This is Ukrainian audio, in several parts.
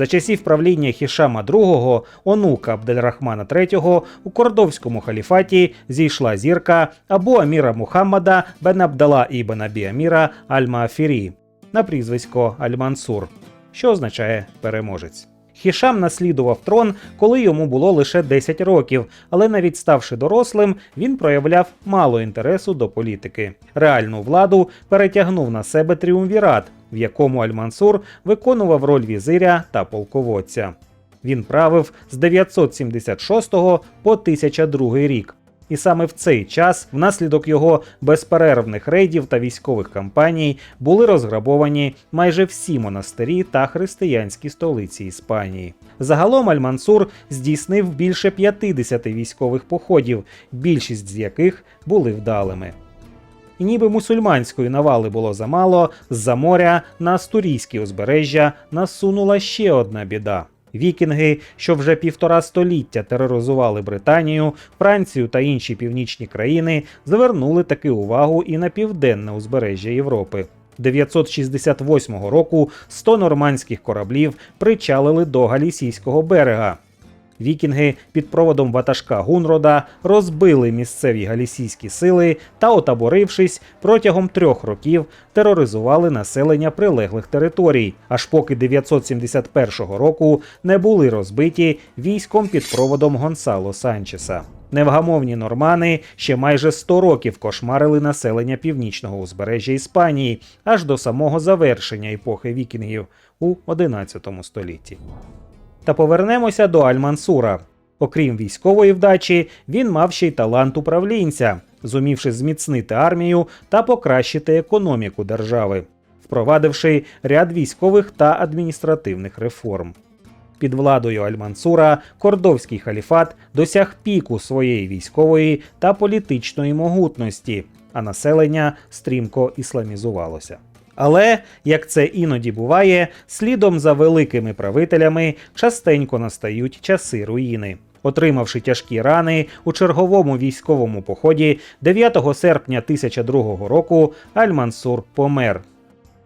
За часів правління Хішама II, онука Абдельрахмана III, у кордовському халіфаті зійшла зірка або Аміра Мухаммада бен Абдала ібн Абі Аміра Аль-Маафірі на прізвисько Аль-Мансур, що означає переможець. Хішам наслідував трон, коли йому було лише 10 років, але навіть ставши дорослим, він проявляв мало інтересу до політики. Реальну владу перетягнув на себе тріумвірат, в якому Аль-Мансур виконував роль візиря та полководця. Він правив з 976 по 1002 рік. І саме в цей час, внаслідок його безперервних рейдів та військових кампаній, були розграбовані майже всі монастирі та християнські столиці Іспанії. Загалом Аль-Мансур здійснив більше 50 військових походів, більшість з яких були вдалими. І ніби мусульманської навали було замало, з-за моря на Астурійське узбережжя насунула ще одна біда. Вікінги, що вже півтора століття тероризували Британію, Францію та інші північні країни, звернули таки увагу і на південне узбережжя Європи. 968 року 100 нормандських кораблів причалили до Галісійського берега. Вікінги під проводом ватажка Гунрода розбили місцеві галісійські сили та, отаборившись, протягом трьох років тероризували населення прилеглих територій, аж поки 971 року не були розбиті військом під проводом Гонсало Санчеса. Невгамовні нормани ще майже 100 років кошмарили населення північного узбережжя Іспанії аж до самого завершення епохи вікінгів у 11 столітті. Та повернемося до Аль-Мансура. Окрім військової вдачі, він мав ще й талант управлінця, зумівши зміцнити армію та покращити економіку держави, впровадивши ряд військових та адміністративних реформ. Під владою Аль-Мансура кордовський халіфат досяг піку своєї військової та політичної могутності, а населення стрімко ісламізувалося. Але, як це іноді буває, слідом за великими правителями частенько настають часи руїни. Отримавши тяжкі рани у черговому військовому поході 9 серпня 1002 року, Аль-Мансур помер.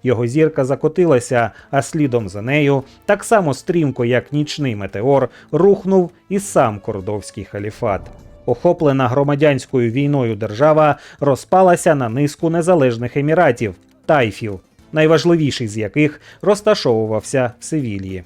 Його зірка закотилася, а слідом за нею, так само стрімко, як нічний метеор, рухнув і сам кордовський халіфат. Охоплена громадянською війною держава розпалася на низку незалежних еміратів тайфів, найважливіший з яких розташовувався в Севільї.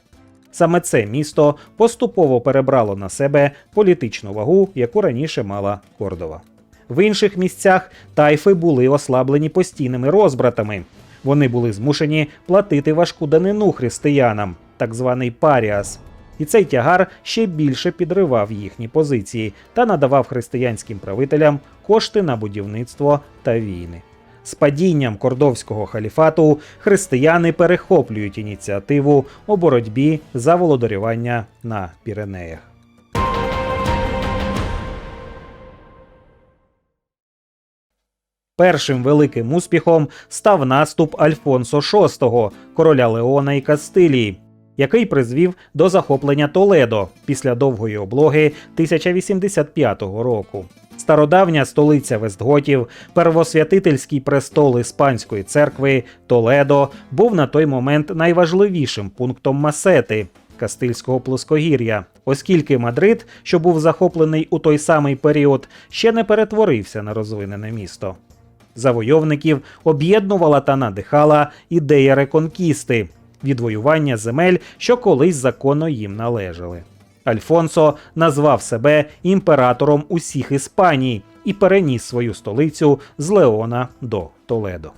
Саме це місто поступово перебрало на себе політичну вагу, яку раніше мала Кордова. В інших місцях тайфи були ослаблені постійними розбратами. Вони були змушені платити важку данину християнам, так званий паріас. І цей тягар ще більше підривав їхні позиції та надавав християнським правителям кошти на будівництво та війни. З падінням кордовського халіфату християни перехоплюють ініціативу у боротьбі за володарювання на Піренеях. Першим великим успіхом став наступ Альфонсо VI, короля Леона і Кастилії, який призвів до захоплення Толедо після довгої облоги 1085 року. Стародавня столиця Вестготів, первосвятительський престол Іспанської церкви Толедо був на той момент найважливішим пунктом Масети Кастильського плоскогір'я, оскільки Мадрид, що був захоплений у той самий період, ще не перетворився на розвинене місто. Завойовників об'єднувала та надихала ідея реконкісти відвоювання земель, що колись законно їм належали. Альфонсо назвав себе імператором усіх Іспаній і переніс свою столицю з Леона до Толедо.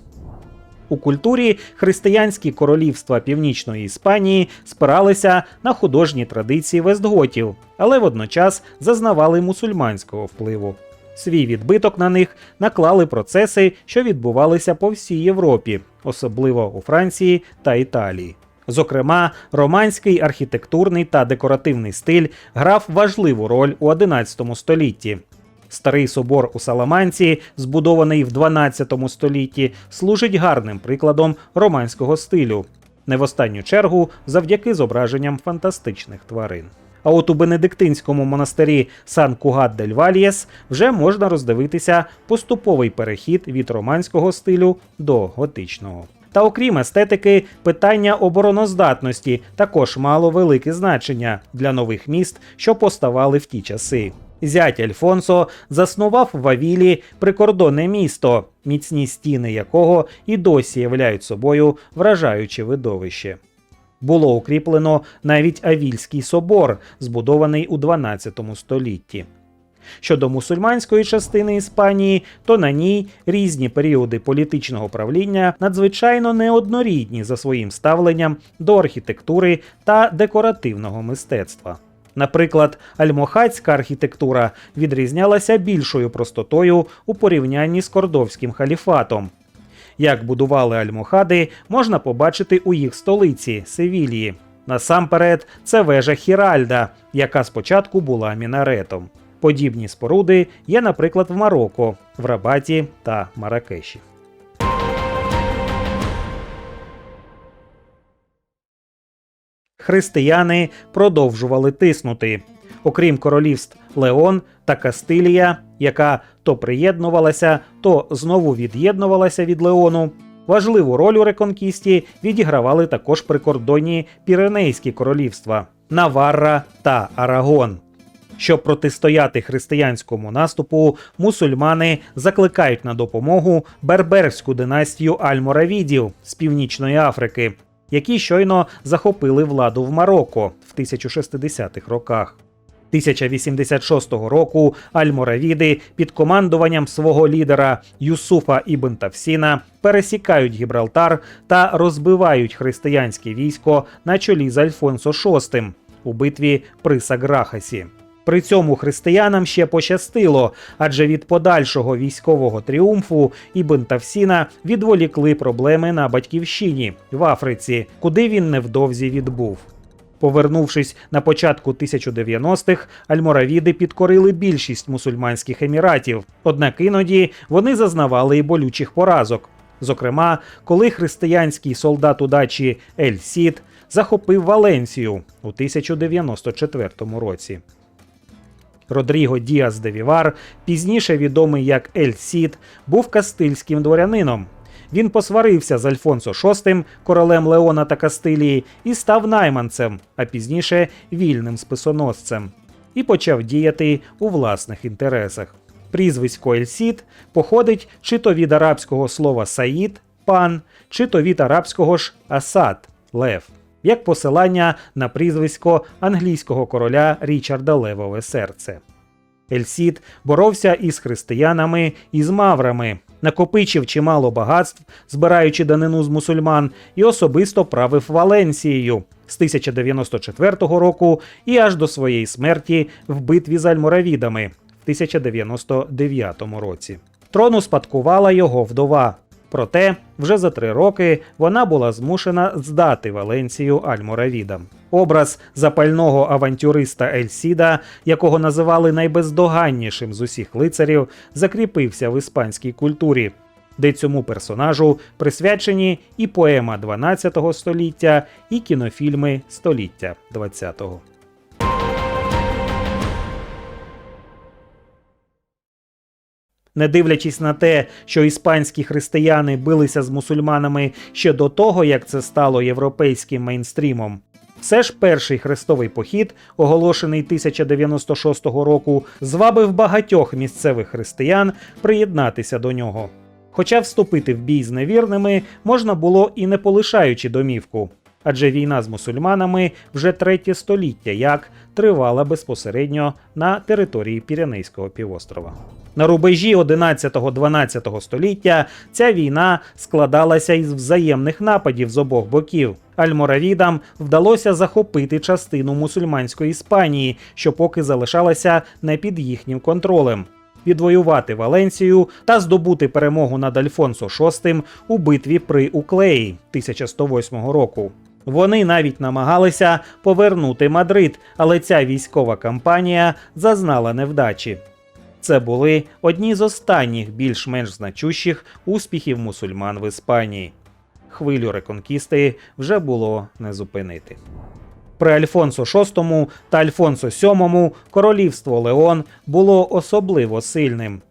У культурі християнські королівства Північної Іспанії спиралися на художні традиції вестготів, але водночас зазнавали мусульманського впливу. Свій відбиток на них наклали процеси, що відбувалися по всій Європі, особливо у Франції та Італії. Зокрема, романський архітектурний та декоративний стиль грав важливу роль у XI столітті. Старий собор у Саламанці, збудований в 12 столітті, служить гарним прикладом романського стилю, не в останню чергу завдяки зображенням фантастичних тварин. А от у Бенедиктинському монастирі Сан Кугат дель Вальєс вже можна роздивитися поступовий перехід від романського стилю до готичного. Та окрім естетики, питання обороноздатності також мало велике значення для нових міст, що поставали в ті часи. Зять Альфонсо заснував в Авілі прикордонне місто, міцні стіни якого і досі являють собою вражаюче видовище. Було укріплено навіть Авільський собор, збудований у 12 столітті. Щодо мусульманської частини Іспанії, то на ній різні періоди політичного правління надзвичайно неоднорідні за своїм ставленням до архітектури та декоративного мистецтва. Наприклад, альмохацька архітектура відрізнялася більшою простотою у порівнянні з кордовським халіфатом. Як будували альмохади, можна побачити у їх столиці Севілії. Насамперед, це вежа Хіральда, яка спочатку була мінаретом. Подібні споруди є, наприклад, в Марокко, в Рабаті та Маракеші. Християни продовжували тиснути. Окрім королівств Леон та Кастилія, яка то приєднувалася, то знову від'єднувалася від Леону. Важливу роль у реконкісті відігравали також прикордонні Піренейські королівства Наварра та Арагон. Щоб протистояти християнському наступу, мусульмани закликають на допомогу берберську династію Аль-Моравідів з Північної Африки, які щойно захопили владу в Марокко в 1060-х роках. 1086 року Аль-Моравіди під командуванням свого лідера Юсуфа Ібн Тавсіна пересікають Гібралтар та розбивають християнське військо на чолі з Альфонсо VI у битві при Саграхасі. При цьому християнам ще пощастило, адже від подальшого військового тріумфу Ібн Тавсіна відволікли проблеми на батьківщині в Африці, куди він невдовзі відбув. Повернувшись на початку 1090-х, альморавіди підкорили більшість мусульманських еміратів, однак іноді вони зазнавали і болючих поразок. Зокрема, коли християнський солдат удачі Ель Сід захопив Валенсію у 1094 році. Родріго Діас де Вівар, пізніше відомий як Ель Сід, був кастильським дворянином. Він посварився з Альфонсо VI, королем Леона та Кастилії, і став найманцем, а пізніше вільним списоносцем, і почав діяти у власних інтересах. Прізвисько Ель-Сід походить чи то від арабського слова Саїд пан, чи то від арабського ж Асад Лев, як посилання на прізвисько англійського короля Річарда Левове серце. Ельсід боровся із християнами і з маврами, накопичив чимало багатств, збираючи данину з мусульман, і особисто правив Валенсією з 1094 року і аж до своєї смерті в битві з Альморавідами в 1099 році. Трон успадкувала його вдова. Проте вже за три роки вона була змушена здати Валенцію Альморавідам. Образ запального авантюриста Ельсіда, якого називали найбездоганнішим з усіх лицарів, закріпився в іспанській культурі, де цьому персонажу присвячені і поема 12 століття, і кінофільми століття 20-го. Не дивлячись на те, що іспанські християни билися з мусульманами ще до того, як це стало європейським мейнстрімом, все ж перший хрестовий похід, оголошений 1096 року, звабив багатьох місцевих християн приєднатися до нього. Хоча вступити в бій з невірними можна було і не полишаючи домівку, адже війна з мусульманами вже третє століття як тривала безпосередньо на території Піренейського півострова. На рубежі 11-12 століття ця війна складалася із взаємних нападів з обох боків. Альморавідам вдалося захопити частину мусульманської Іспанії, що поки залишалася не під їхнім контролем. Відвоювати Валенсію та здобути перемогу над Альфонсо VI у битві при Уклеї 1108 року. Вони навіть намагалися повернути Мадрид, але ця військова кампанія зазнала невдачі. Це були одні з останніх більш-менш значущих успіхів мусульман в Іспанії. Хвилю реконкісти вже було не зупинити. При Альфонсо VI та Альфонсо VII королівство Леон було особливо сильним.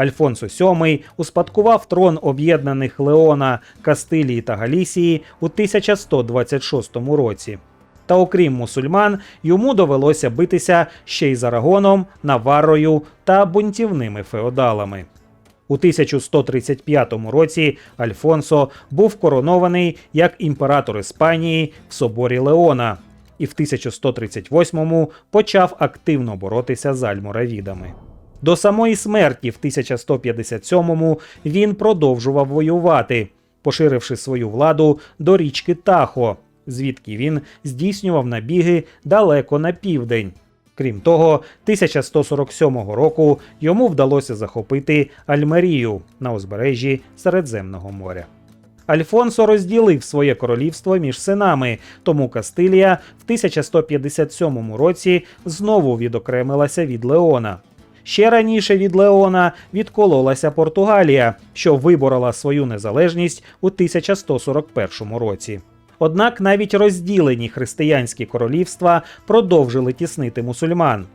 Альфонсо VII успадкував трон об'єднаних Леона, Кастилії та Галісії у 1126 році. Та окрім мусульман, йому довелося битися ще й з Арагоном, Наваррою та бунтівними феодалами. У 1135 році Альфонсо був коронований як імператор Іспанії в соборі Леона, і в 1138-му почав активно боротися з альморавідами. До самої смерті в 1157-му він продовжував воювати, поширивши свою владу до річки Тахо, звідки він здійснював набіги далеко на південь. Крім того, 1147 року йому вдалося захопити Альмерію на узбережжі Середземного моря. Альфонсо розділив своє королівство між синами, тому Кастилія в 1157 році знову відокремилася від Леона. Ще раніше від Леона відкололася Португалія, що виборола свою незалежність у 1141 році. Однак навіть розділені християнські королівства продовжили тіснити мусульман.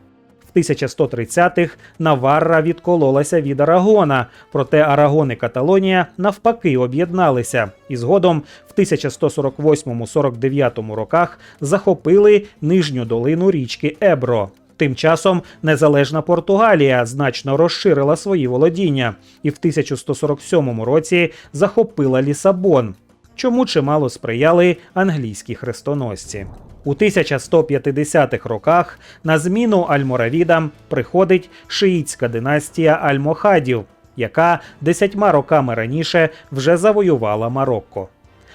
В 1130-х Наварра відкололася від Арагона, проте Арагон і Каталонія навпаки об'єдналися і згодом в 1148-49 роках захопили нижню долину річки Ебро. Тим часом незалежна Португалія значно розширила свої володіння і в 1147 році захопила Лісабон, чому чимало сприяли англійські хрестоносці. У 1150-х роках на зміну альморавідам приходить шиїцька династія Альмохадів, яка десятьма роками раніше вже завоювала Марокко.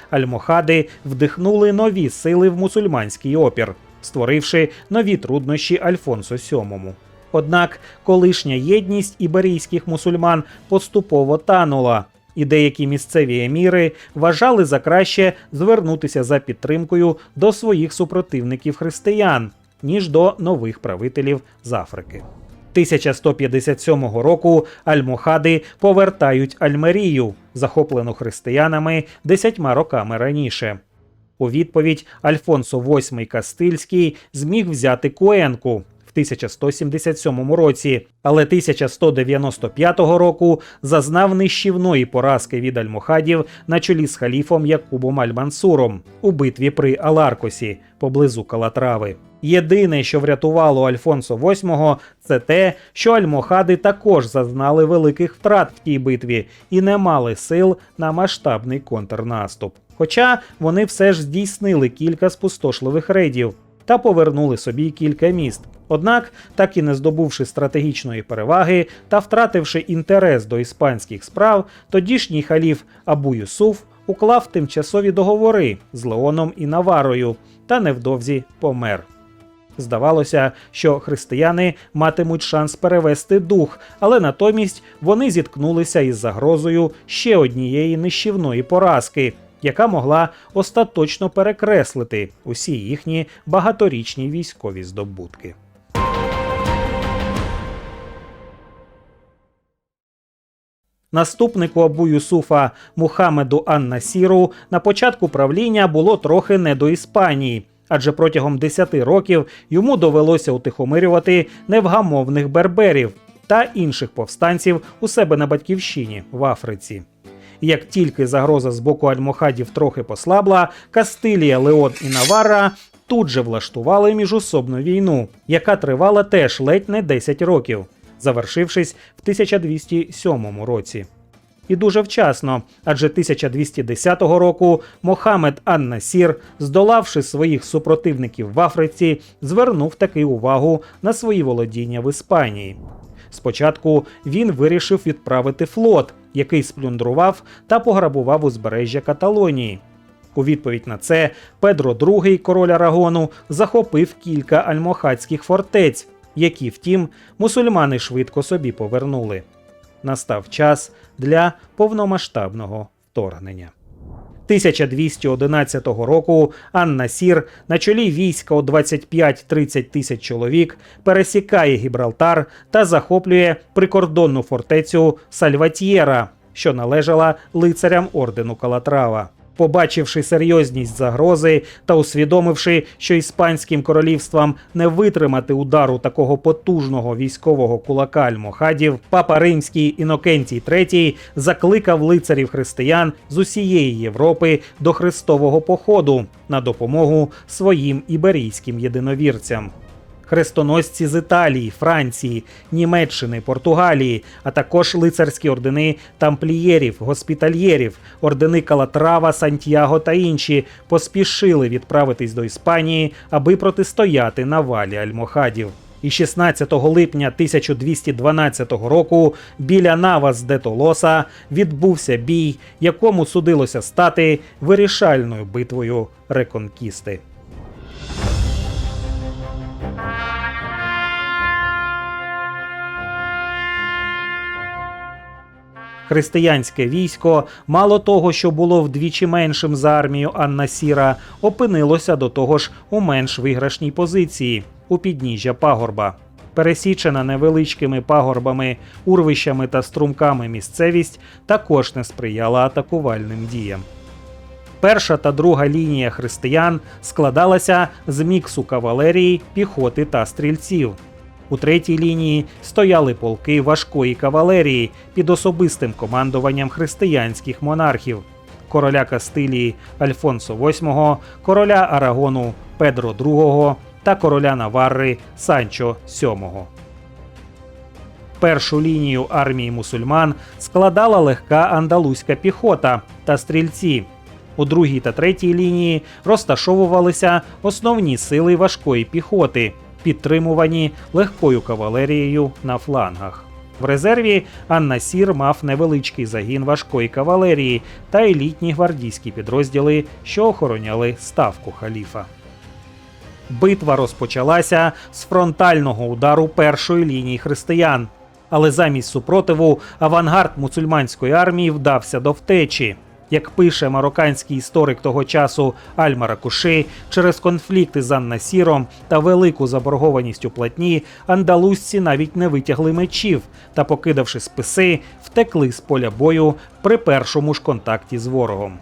Альмохади вдихнули нові сили в мусульманський опір, створивши нові труднощі Альфонсо VII. Однак колишня єдність іберійських мусульман поступово танула, і деякі місцеві еміри вважали за краще звернутися за підтримкою до своїх супротивників християн, ніж до нових правителів з Африки. 1157 року альмохади повертають Альмерію, захоплену християнами десятьма роками раніше. У відповідь Альфонсо VIII Кастильський зміг взяти Куенку в 1177 році, але 1195 року зазнав нищівної поразки від альмохадів на чолі з халіфом Якубом Аль-Мансуром у битві при Аларкосі поблизу Калатрави. Єдине, що врятувало Альфонсо VIII, це те, що альмохади також зазнали великих втрат в тій битві і не мали сил на масштабний контрнаступ. Хоча вони все ж здійснили кілька спустошливих рейдів та повернули собі кілька міст. Однак, так і не здобувши стратегічної переваги та втративши інтерес до іспанських справ, тодішній халіф Абу Юсуф уклав тимчасові договори з Леоном і Наварою та невдовзі помер. Здавалося, що християни матимуть шанс перевести дух, але натомість вони зіткнулися із загрозою ще однієї нищівної поразки, яка могла остаточно перекреслити усі їхні багаторічні військові здобутки. Наступнику Абу Юсуфа Мухаммеду Ан-Насіру на початку правління було трохи не до Іспанії, адже протягом 10 років йому довелося утихомирювати невгамовних берберів та інших повстанців у себе на батьківщині в Африці. Як тільки загроза з боку альмохадів трохи послабла, Кастилія, Леон і Наварра тут же влаштували міжусобну війну, яка тривала теж ледь не 10 років, завершившись в 1207 році. І дуже вчасно, адже 1210 року Мохамед Ан-Насір, здолавши своїх супротивників в Африці, звернув таки увагу на свої володіння в Іспанії. Спочатку він вирішив відправити флот, який сплюндрував та пограбував узбережжя Каталонії. У відповідь на це Педро II, король Арагону, захопив кілька альмохатських фортець, які, втім, мусульмани швидко собі повернули. Настав час для повномасштабного вторгнення. 1211 року Анна Сір на чолі війська у 25-30 тисяч чоловік пересікає Гібралтар та захоплює прикордонну фортецю Сальватьєра, що належала лицарям ордену Калатрава. Побачивши серйозність загрози та усвідомивши, що іспанським королівствам не витримати удару такого потужного військового кулака альмохадів, папа римський Інокентій III закликав лицарів християн з усієї Європи до хрестового походу на допомогу своїм іберійським єдиновірцям. Хрестоносці з Італії, Франції, Німеччини, Португалії, а також лицарські ордени тамплієрів, госпітальєрів, ордени Калатрава, Сантьяго та інші поспішили відправитись до Іспанії, аби протистояти навалі альмохадів. І 16 липня 1212 року біля Навас де Толоса відбувся бій, якому судилося стати вирішальною битвою реконкісти. Християнське військо, мало того, що було вдвічі меншим за армію Анна Сіра, опинилося до того ж у менш виграшній позиції у підніжжя пагорба. Пересічена невеличкими пагорбами, урвищами та струмками місцевість також не сприяла атакувальним діям. Перша та друга лінія християн складалася з міксу кавалерії, піхоти та стрільців. У третій лінії стояли полки важкої кавалерії під особистим командуванням християнських монархів короля Кастилії Альфонсо VIII, короля Арагону Педро II та короля Наварри Санчо VII. Першу лінію армії мусульман складала легка андалузька піхота та стрільці. У другій та третій лінії розташовувалися основні сили важкої піхоти, підтримувані легкою кавалерією на флангах. В резерві Анна Сір мав невеличкий загін важкої кавалерії та елітні гвардійські підрозділи, що охороняли ставку халіфа. Битва розпочалася з фронтального удару першої лінії християн. Але замість супротиву авангард мусульманської армії вдався до втечі. Як пише марокканський історик того часу Аль-Маракуши, через конфлікти з Анна-Сіром та велику заборгованість у платні, андалузці навіть не витягли мечів та, покидавши списи, втекли з поля бою при першому ж контакті з ворогом.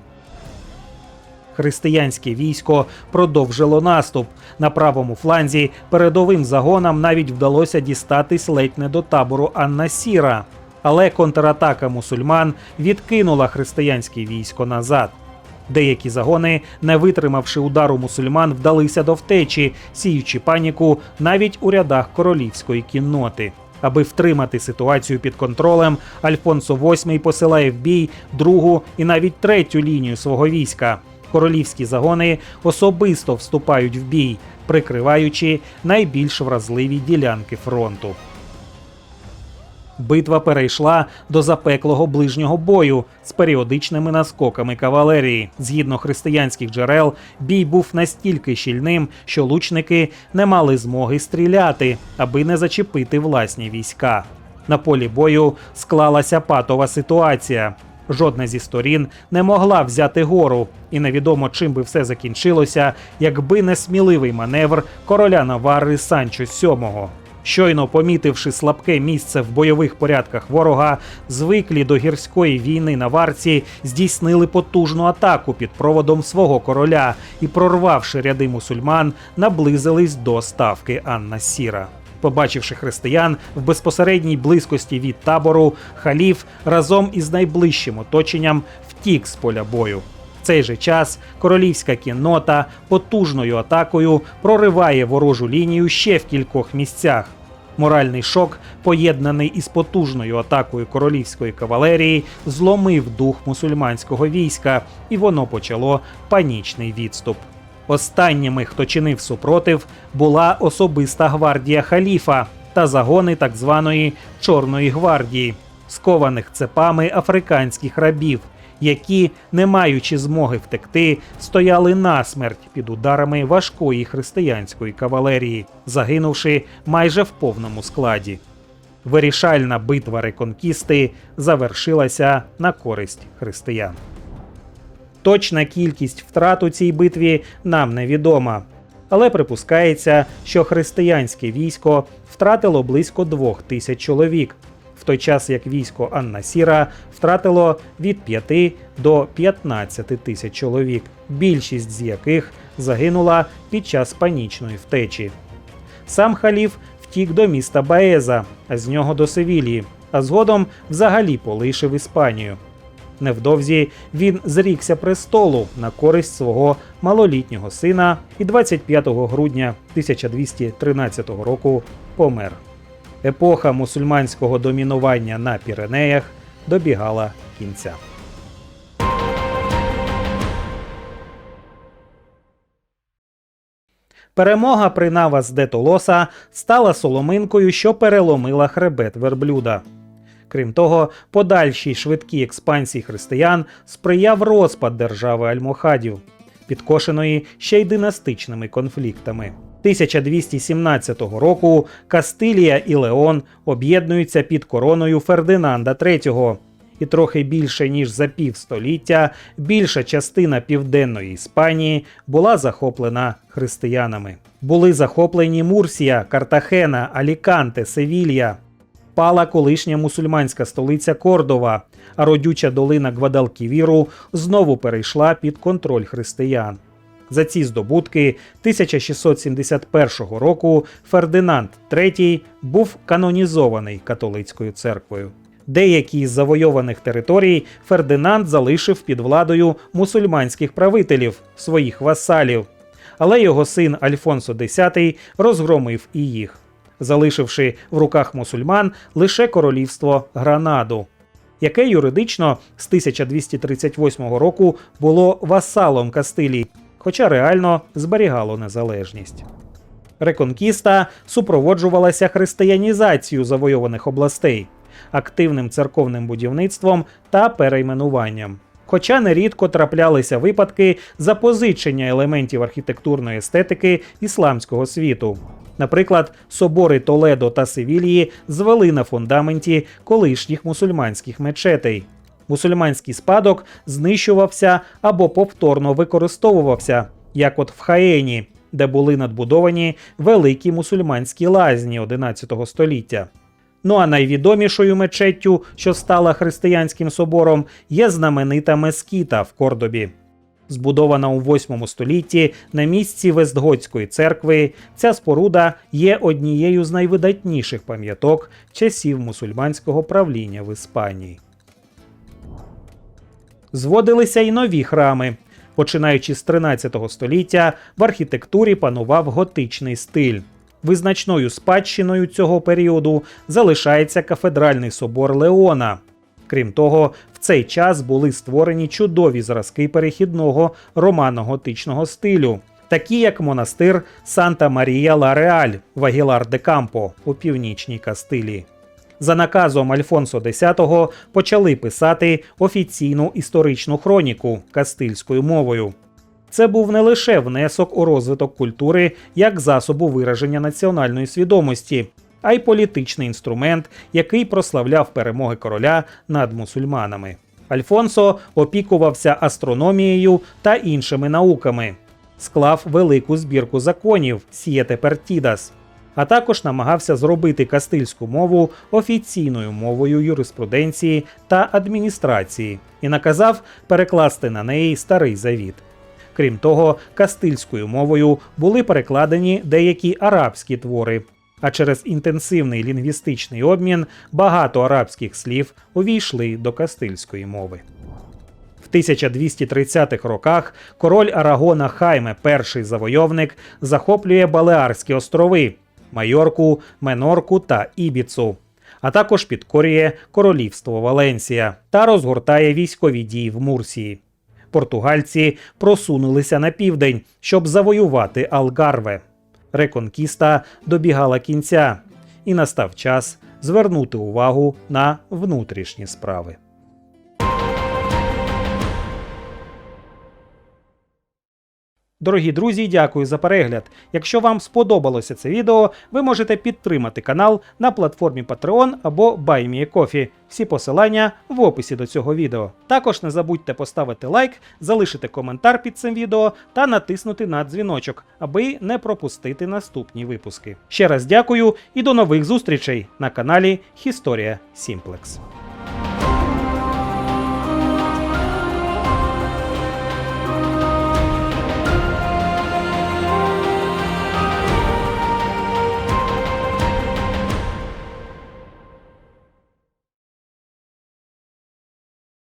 Християнське військо продовжило наступ. На правому фланзі передовим загонам навіть вдалося дістатись ледь не до табору Анна Сіра. Але контратака мусульман відкинула християнське військо назад. Деякі загони, не витримавши удару мусульман, вдалися до втечі, сіючи паніку навіть у рядах королівської кінноти. Аби втримати ситуацію під контролем, Альфонсо VIII посилає в бій другу і навіть третю лінію свого війська. Королівські загони особисто вступають в бій, прикриваючи найбільш вразливі ділянки фронту. Битва перейшла до запеклого ближнього бою з періодичними наскоками кавалерії. Згідно християнських джерел, бій був настільки щільним, що лучники не мали змоги стріляти, аби не зачепити власні війська. На полі бою склалася патова ситуація. Жодна зі сторін не могла взяти гору, і невідомо чим би все закінчилося, якби не сміливий маневр короля Навари Санчо VII. Щойно помітивши слабке місце в бойових порядках ворога, звиклі до гірської війни наварці здійснили потужну атаку під проводом свого короля і, прорвавши ряди мусульман, наблизились до ставки Анна Сіра. Побачивши християн в безпосередній близькості від табору, халіф разом із найближчим оточенням втік з поля бою. В цей же час королівська кіннота потужною атакою прориває ворожу лінію ще в кількох місцях. Моральний шок, поєднаний із потужною атакою королівської кавалерії, зломив дух мусульманського війська, і воно почало панічний відступ. Останніми, хто чинив супротив, була особиста гвардія халіфа та загони так званої Чорної гвардії, скованих цепами африканських рабів, які, не маючи змоги втекти, стояли насмерть під ударами важкої християнської кавалерії, загинувши майже в повному складі. Вирішальна битва реконкісти завершилася на користь християн. Точна кількість втрат у цій битві нам невідома. Але припускається, що християнське військо втратило близько двох тисяч чоловік, той час як військо Анна Сіра втратило від 5 до 15 тисяч чоловік, більшість з яких загинула під час панічної втечі. Сам халіф втік до міста Баеза, а з нього до Севілії, а згодом взагалі полишив Іспанію. Невдовзі він зрікся престолу на користь свого малолітнього сина і 25 грудня 1213 року помер. Епоха мусульманського домінування на Піренеях добігала кінця. Перемога при Навас де Толоса стала соломинкою, що переломила хребет верблюда. Крім того, подальшій швидкій експансії християн сприяв розпад держави Альмохадів, підкошеної ще й династичними конфліктами. 1217 року Кастилія і Леон об'єднуються під короною Фердинанда III, і трохи більше ніж за півстоліття більша частина південної Іспанії була захоплена християнами. Були захоплені Мурсія, Картахена, Аліканте, Севілья. Пала колишня мусульманська столиця Кордова, а родюча долина Гвадалківіру знову перейшла під контроль християн. За ці здобутки 1671 року Фердинанд III був канонізований католицькою церквою. Деякі з завойованих територій Фердинанд залишив під владою мусульманських правителів, своїх васалів, але його син Альфонсо X розгромив і їх, залишивши в руках мусульман лише королівство Гранаду, яке юридично з 1238 року було васалом Кастилії, хоча реально зберігало незалежність. Реконкіста супроводжувалася християнізацією завойованих областей, активним церковним будівництвом та перейменуванням. Хоча нерідко траплялися випадки запозичення елементів архітектурної естетики ісламського світу. Наприклад, собори Толедо та Севілії звели на фундаменті колишніх мусульманських мечетей. Мусульманський спадок знищувався або повторно використовувався, як от в Хаені, де були надбудовані великі мусульманські лазні 11 століття. Ну а найвідомішою мечеттю, що стала християнським собором, є знаменита Мескіта в Кордобі. Збудована у 8 столітті на місці Вестготської церкви, ця споруда є однією з найвидатніших пам'яток часів мусульманського правління в Іспанії. Зводилися й нові храми. Починаючи з 13 століття, в архітектурі панував готичний стиль. Визначною спадщиною цього періоду залишається кафедральний собор Леона. Крім того, в цей час були створені чудові зразки перехідного романо-готичного стилю, такі як монастир Санта Марія Ла Реаль в Агілар де Кампо у північній Кастилії. За наказом Альфонсо X почали писати офіційну історичну хроніку кастильською мовою. Це був не лише внесок у розвиток культури як засобу вираження національної свідомості, а й політичний інструмент, який прославляв перемоги короля над мусульманами. Альфонсо опікувався астрономією та іншими науками, склав велику збірку законів Сієте Партідас, а також намагався зробити кастильську мову офіційною мовою юриспруденції та адміністрації і наказав перекласти на неї старий завіт. Крім того, кастильською мовою були перекладені деякі арабські твори. А через інтенсивний лінгвістичний обмін багато арабських слів увійшли до кастильської мови. В 1230-х роках король Арагона Хайме, перший завойовник, захоплює Балеарські острови Майорку, Менорку та Ібіцу, а також підкорює королівство Валенсія та розгортає військові дії в Мурсії. Португальці просунулися на південь, щоб завоювати Алгарве. Реконкіста добігала кінця, і настав час звернути увагу на внутрішні справи. Дорогі друзі, дякую за перегляд. Якщо вам сподобалося це відео, ви можете підтримати канал на платформі Patreon або BuyMeACoffee. Всі посилання в описі до цього відео. Також не забудьте поставити лайк, залишити коментар під цим відео та натиснути на дзвіночок, аби не пропустити наступні випуски. Ще раз дякую і до нових зустрічей на каналі Historia Simplex.